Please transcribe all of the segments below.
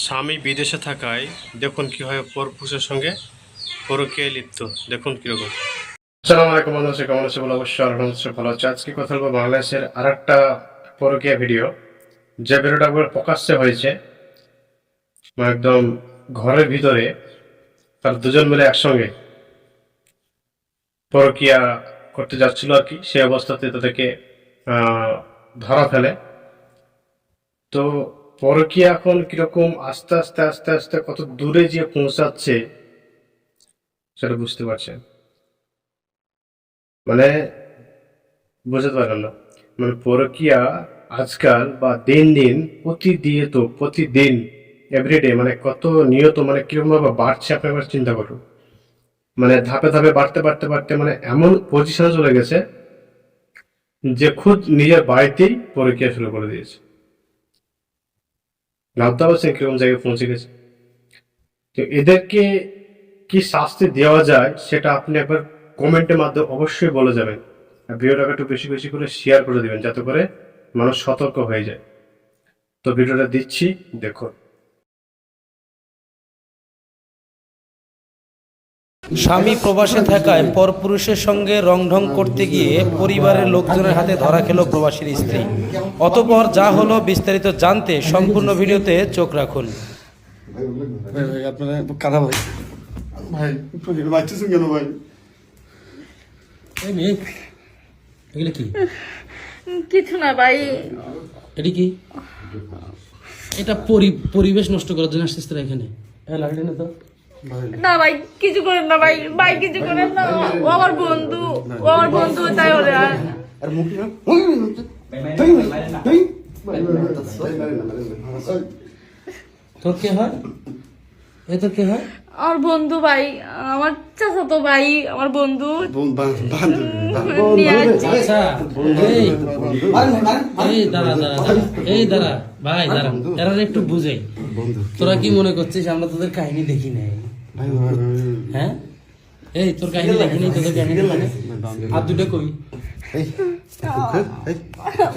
স্বামী বিদেশে থাকায় দেখুন কীভাবে পরপুষের সঙ্গে পরকীয়ায় লিপ্ত। দেখুন কীরকম। আসসালামু আলাইকুম বন্ধু কেমন আছে বলে? অবশ্যই আলহামদুলিল্লাহ ভালো আছে। আজকে কথা বলব বাংলাদেশের আর একটা পরকীয়া ভিডিও, যে ভিডিওটা প্রকাশ্যে হয়েছে। মানে একদম ঘরের ভিতরে, তার দুজন মিলে একসঙ্গে পরকীয়া করতে যাচ্ছিল আর কি। সেই অবস্থাতে তাদেরকে ধরা ফেলে। তো পরকীয়া এখন কীরকম আস্তে আস্তে আস্তে আস্তে কত দূরে যে পৌঁছাচ্ছে সেটা বুঝতে পারছেন। মানে বুঝতে পারলাম না। মানে পরকীয়া আজকাল বা দিন দিন প্রতিনিয়ত প্রতিদিন এভরিডে মানে কত নিয়ত মানে কীরকম ভাবে বাড়ছে আপনি একবার চিন্তা করুন। মানে ধাপে ধাপে বাড়তে বাড়তে বাড়তে মানে এমন পজিশনে চলে গেছে যে খুদ নিজের বাড়িতেই পরকীয়া শুরু করে দিয়েছে। ভাবতে পারছেন কীরকম জায়গায় পৌঁছে গেছে। তো এদেরকে কি শাস্তি দেওয়া যায়, সেটা আপনি একবার কমেন্টের মাধ্যমে অবশ্যই বলে যাবেন। আর ভিডিওটাকে একটু বেশি বেশি করে শেয়ার করে দেবেন, যাতে করে মানুষ সতর্ক হয়ে যায়। তো ভিডিওটা দিচ্ছি, দেখুন। স্বামী প্রবাসে থাকায় পরপুরুষের সঙ্গে রংঢং করতে গিয়ে পরিবারের লোকজনের হাতে ধরা খেল প্রবাসীর স্ত্রী। অতপর যা হলো বিস্তারিত জানতে সম্পূর্ণ ভিডিওতে চোখ রাখুন। ভাই ভাই আপনারা কাদা ভাই। ভাই প্রদীপ বাচ্চাছেন কেন ভাই? এগুলো কি? কিছু না ভাই। এটি কি? এটা পরিবেশ নষ্ট করার জন্য আসছিস তোরা এখানে। না তো? না ভাই কিছু করেন না ভাই ভাই কিছু করেন না ও আমার বন্ধু ও আমার বন্ধু তাই ওরে আর মুখি না তোর কে হয় এ তোর কে হয় আমার বন্ধু ভাই আমার চাচাতো ভাই আমার বন্ধু আচ্ছা এই এই দাঁড়া দাঁড়া দাঁড়া। এই দাঁড়া ভাই দাঁড়া এরা একটু বুঝে তোরা কি মনে করছিস আমরা তোদের কাহিনী দেখি নাই হ্যাঁ? এই তোর কাহিনী আর দুটো কই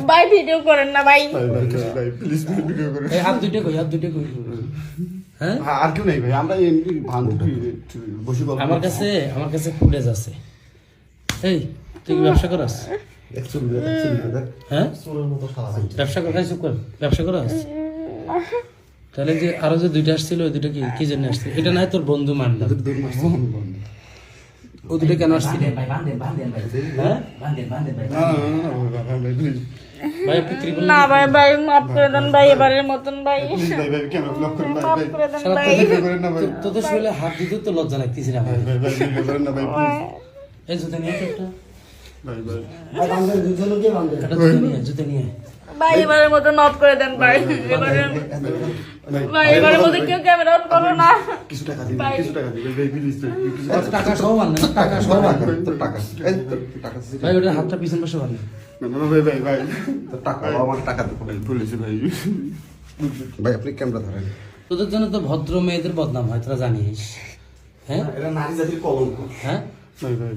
ভাই ভিডিও করেন না ভাই। প্লিজ ভিডিও করে এই হাত দুটো কই দুটো কই হ্যাঁ? আর কেউ নেই ভাই আমরা বসে গল্প আমার কাছে আমার কাছে ফুটেজ আছে। এই তুই কি ব্যবসা করাস? হ্যাঁ? ব্যবসা কর চুপ কর। ব্যবসা করাস? তাহলে যে আরও যে দুইটা আসছিল ওই দুটো কি কি জন্য আসছিল এটা না তোর বন্ধু মানলাম। ও দুটো কেন আসছিল? হ্যাঁ? না ভাই ভাই মাফ করে দেন ভাই এবারের মতন ভাই। ভাই ভাই কেন ব্লক করেন? ভাই ভাই করে দেন শালা করেন না ভাই। তোদের শরীরে হাত দিতে তো লজ্জা লাগতেছি না ভাই। ভাই ভাই ভিডিও না ভাই প্লিজ এই জুতো নিয়ে একটা। ভাই ভাই। একটা জুতো নিয়ে জুতো নিয়ে ভাই এবারের মতন অফ করে দেন ভাই ভাই এবারের মধ্যে কেউ ক্যামেরা অন করো না কিছু টাকা দিন কিছু টাকা দিন ভাই প্লিজ কিছু টাকা সহ টাকা সহ বান্ধে তোর টাকা এই তোর টাকা ভাই ওটা হাতটা পিছন পাশে না না ভাই ভাই ভাই তোর টাকা আমার টাকা দেবো ভাই ভাই ভাই আপনি ক্যামেরা ধরেন তোদের জন্য তো ভদ্র মেয়েদের বদনাম হয় তোরা জানিস হ্যাঁ এটা নারী জাতির কলঙ্ক হ্যাঁ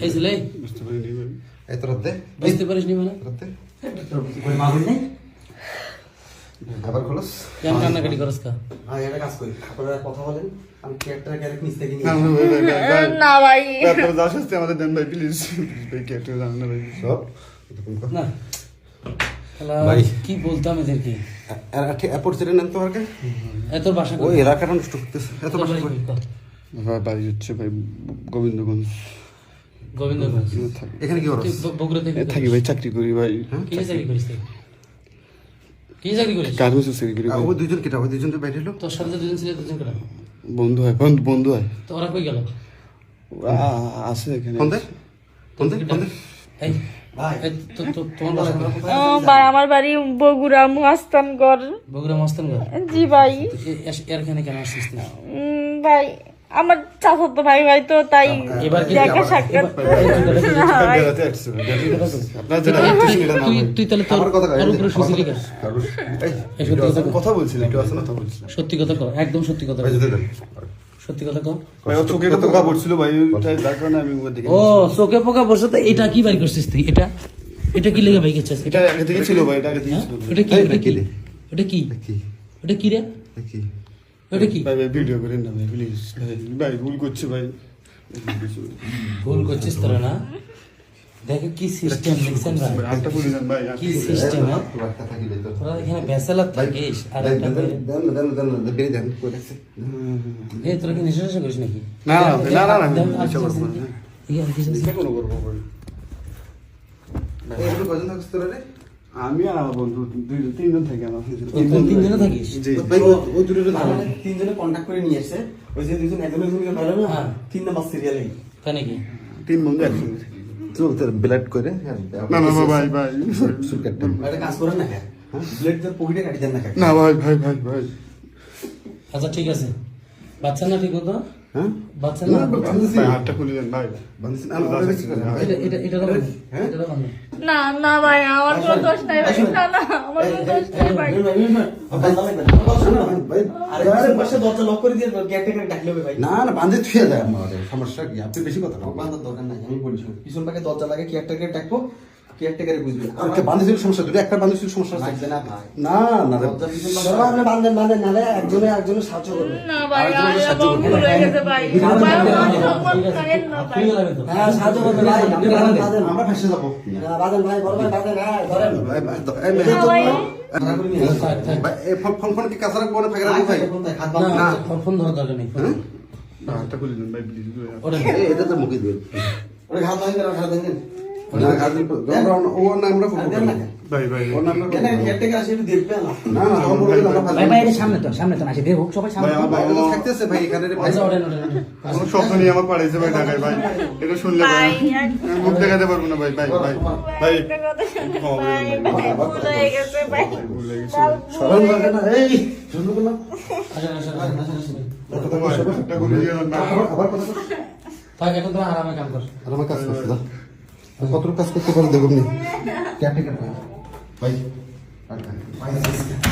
এই ছেলে বুঝতে পারিনি ভাই এই তোর দে বুঝতে পারিস নি মানে তোর দে হ্যাঁ? আবার খোলস? কেন কান্নাকাটি করস কা? ভাই একটা কাজ করি আপনারা কথা বলেন আমি ক্যারেক্টার ক্যারেক্ট নিচ থেকে না ভাই। আপনারা যা শাস্তি আমাদের দেন ভাই প্লিজ ভাই কে একটু জানেন না ভাই। সব? না। ভাই। কি বলতাম এদেরকে? এয়ারপোর্ট ছেড়ে নেন তো আগে এত বাসা ওই এলাকাটা নষ্ট করতেছে। এত ভাই। বাড়ি হচ্ছে ভাই গোবিন্দগঞ্জ। এখানে কি বগুড়া থেকে থাকি ভাই চাকরি করি ভাই। কি চাকরি করিস তুই? কি চাকরি করিস গার্মেন্টসে চাকরি করি কেটা ওই দুইজন তো বাইরে এলো? তোর সাথে দুজন ছিল দুজন কেন বন্ধু হয় বন্ধু বন্ধু হয়। তো ওরা কই গেল? আছে এখানে। দে ফোন দে এই? ও আমার বাড়ি বগুড়া মস্তানগড় জি ভাই। এখানে কেন আসছিস ভাই আমার চাচাতো ভাই ভাই তো তাই দেখা সাক্ষাৎ ভাই। ভাই ভাই। তাহলে তোর কথা উপরে সত্যি কথা কর। বলছিলাম সত্যি কথা কর একদম সত্যি কথা ভাই কর সত্যি কথা কর ভাই ওর চোখে পোকা পড়ছিল ভাই যার কারণে আমি ও চোখে পোকা তো এটা কি বাড়ি করছিস তুই? এটা? এটা কি লেগে ভাই গেছিস এটা আগে থেকে ছিল ভাই এটা আগে থেকে হ্যাঁ? ছিল। এটা কি? এটা কি? এটা কি? রে? কি? ওটা কি? ভাই ভাই ভিডিও করেন না ভাই প্লিজ ভাই ভাই ভুল করছি ভাই। ভুল করছিস তোরা না? দেখো কি সিস্টেম দেখছেন ভাই। সিস্টেম লইতো তোরা এখানে ব্যাচেলার থাকিস আর এই তোরা কি নেশা করিস নাকি? না, না, না, না, কোনো করব আমি আর আমার বন্ধু দুই তিনজন থেকে আমার তিনজনে থাকিস? ভাই দুটো তিনজনে কন্টাক্ট করে নিয়ে আসছে ওই যে দুজন একজন একজন ভালো না হ্যাঁ। তিন নাম্বার সিরিয়ালে তাই নাকি? তিন বন্ধু একসঙ্গে চল তোর ব্লাড করে। না না ভাই ভাই। একটা কাজ করেন না হ্যাঁ? ব্লেড তোর পকেটে কাটি দেন না না ভাই ভাই ভাই ভাই। আচ্ছা ঠিক আছে। বাচ্চা না ঠিক মতো? হ্যাঁ বাচ্চা না, না ভাই হ্যাঁ? না না ভাই আমার কোনো দোষ নাই ভাই না না আমার কোনো দোষ নাই ভাই না না বান্ধে থুয়ে আমার সমস্যা কি আপনি বেশি কথা বান্ধার দরকার নাই আমি বলি শুনুন পিছন পাকে দরজা লাগে কি একটা করে ডাকবো বুঝবে। আচ্ছা সমস্যা দুটো একটা সমস্যা আছে। না না না। একজনে একজনে সাহায্য করবে। ভাই হয়ে হ্যাঁ সাহায্য করবে ভাই আপনি বান্ধেন বান্ধেন আমরা ফেসে যাব। বান্ধেন ভাই বড় ভাই বান্ধেন হ্যাঁ ধরেন। ভাই ভাই। না ফোন ফোন ফোন কি কাছে রাখব না ফাঁকা রাখব ভাই? না ফোন- ফোন দরকার নেই। না, হাতটা খুলে দেন ভাই প্লিজ এটা তো মুখে দিবেন। ওরে ঘাত দেন সামনে তো সামনে তো আসে সবাই সামনে। থাকতেছে ভাই এখানে স্বপ্ন নিয়ে আমার পাড়াইছে ভাই ঢাকায় ভাই। এটা শুনলে ভাই। মুখ দেখাতে পারব না ভাই ভাই ভাই। ভাই। আবার কথা আরামে কাম কর। আর আমার কাজ করতে দাও কত কাজ করতে পারে দেখুন ভাই।